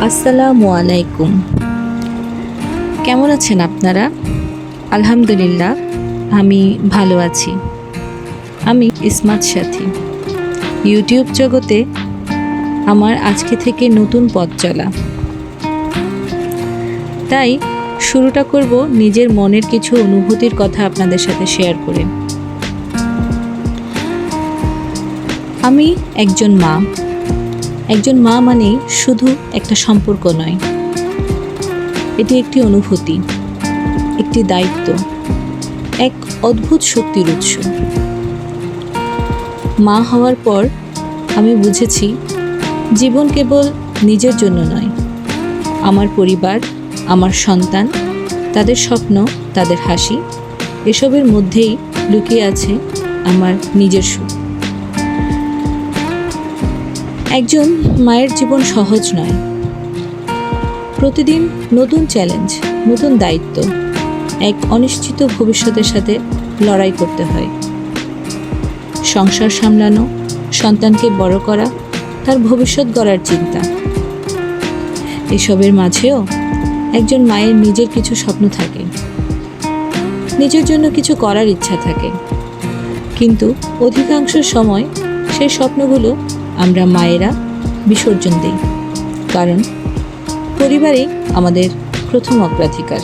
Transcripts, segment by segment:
আসসালামু আলাইকুম। কেমন আছেন আপনারা? আলহামদুলিল্লাহ, আমি ভালো আছি। আমি ইসমাত সাথী। ইউটিউব জগতে আমার আজকে থেকে নতুন পথ চলা। তাই শুরুটা করব নিজের মনের কিছু অনুভূতির কথা আপনাদের সাথে শেয়ার করে। আমি একজন মা। একজন মা মানে শুধু একটা সম্পর্ক নয়। এটি একটি অনুভূতি, একটি দায়িত্ব, এক অদ্ভুত শক্তির উৎস। মা হওয়ার পর আমি বুঝেছি, জীবন কেবল নিজের জন্য নয়। আমার পরিবার, আমার সন্তান, তাদের স্বপ্ন, তাদের হাসি, এসবের মধ্যেই লুকিয়ে আছে আমার নিজের সুখ। একজন মায়ের জীবন সহজ নয়। প্রতিদিন নতুন চ্যালেঞ্জ নতুন দায়িত্ব, এক অনিশ্চিত ভবিষ্যতের সাথে লড়াই করতে হয়। সংসার সামলানো, সন্তানকে বড় করা, তার ভবিষ্যৎ গড়ার চিন্তা। এসবের মাঝেও একজন মায়ের নিজের কিছু স্বপ্ন থাকে। নিজের জন্য কিছু করার ইচ্ছা থাকে। কিন্তু অধিকাংশ সময় সেই স্বপ্নগুলো আমরা মায়েরা বিসর্জন দিই। কারণ পরিবারে আমাদের প্রথম অগ্রাধিকার।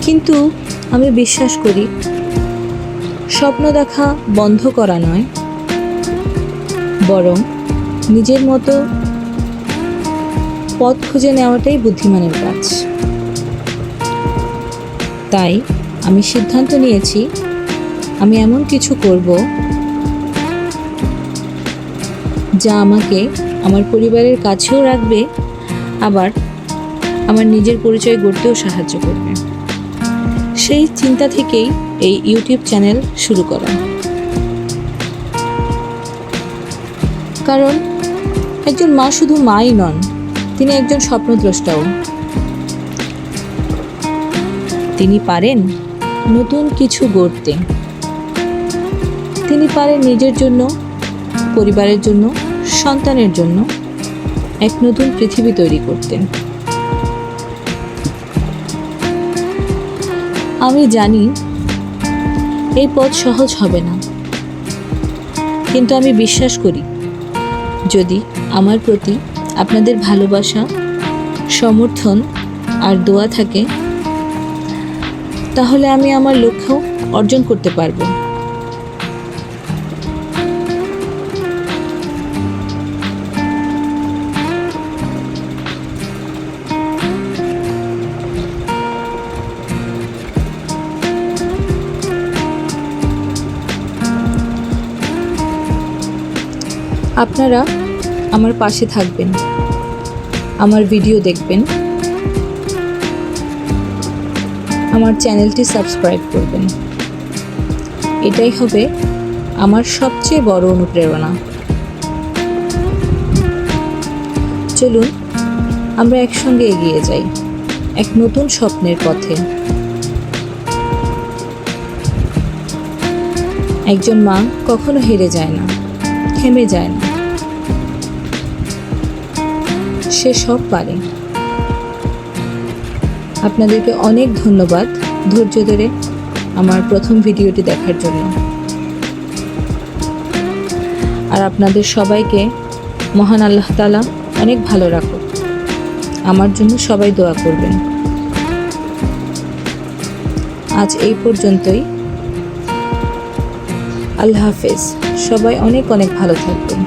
কিন্তু আমি বিশ্বাস করি, স্বপ্ন দেখা বন্ধ করা নয়, বরং নিজের মতো পথ খুঁজে নেওয়াটাই বুদ্ধিমানের কাজ। তাই আমি সিদ্ধান্ত নিয়েছি, আমি এমন কিছু করব যা আমাকে আমার পরিবারের কাছেও রাখবে, আবার আমার নিজের পরিচয় গড়তেও সাহায্য করবে। সেই চিন্তা থেকেই এই ইউটিউব চ্যানেল শুরু করা। কারণ একজন মা শুধু মাই নন, তিনি একজন স্বপ্নদ্রষ্টাও। তিনি পারেন নতুন কিছু গড়তে। তিনি পারেন নিজের জন্য, পরিবারের জন্য, সন্তানের জন্য এক নতুন পৃথিবী তৈরি করতেন আমি জানি এই পথ সহজ হবে না। কিন্তু আমি বিশ্বাস করি, যদি আমার প্রতি আপনাদের ভালোবাসা, সমর্থন আর দোয়া থাকে তাহলে আমি আমার লক্ষ্য অর্জন করতে পারব। আপনারা আমার পাশে থাকবেন আমার ভিডিও দেখবেন। আমার চ্যানেলটি সাবস্ক্রাইব করবেন। এটাই হবে আমার সবচেয়ে বড় অনুপ্রেরণা। চলুন, আমরা একসঙ্গে এগিয়ে যাই, এক নতুন স্বপ্নের পথে। একজন মা কখনো হেরে যায় না, থেমে যায় না। সে সব পারে। আপনাদেরকে অনেক ধন্যবাদ ধৈর্য ধরে আমার প্রথম ভিডিওটি দেখার জন্য। আর আপনাদের সবাইকে মহান আল্লাহ তালা অনেক ভালো রাখুক। আমার জন্য সবাই দোয়া করবেন। আজ এই পর্যন্তই। আল্লাহ হাফেজ। সবাই অনেক অনেক ভালো থাকবেন।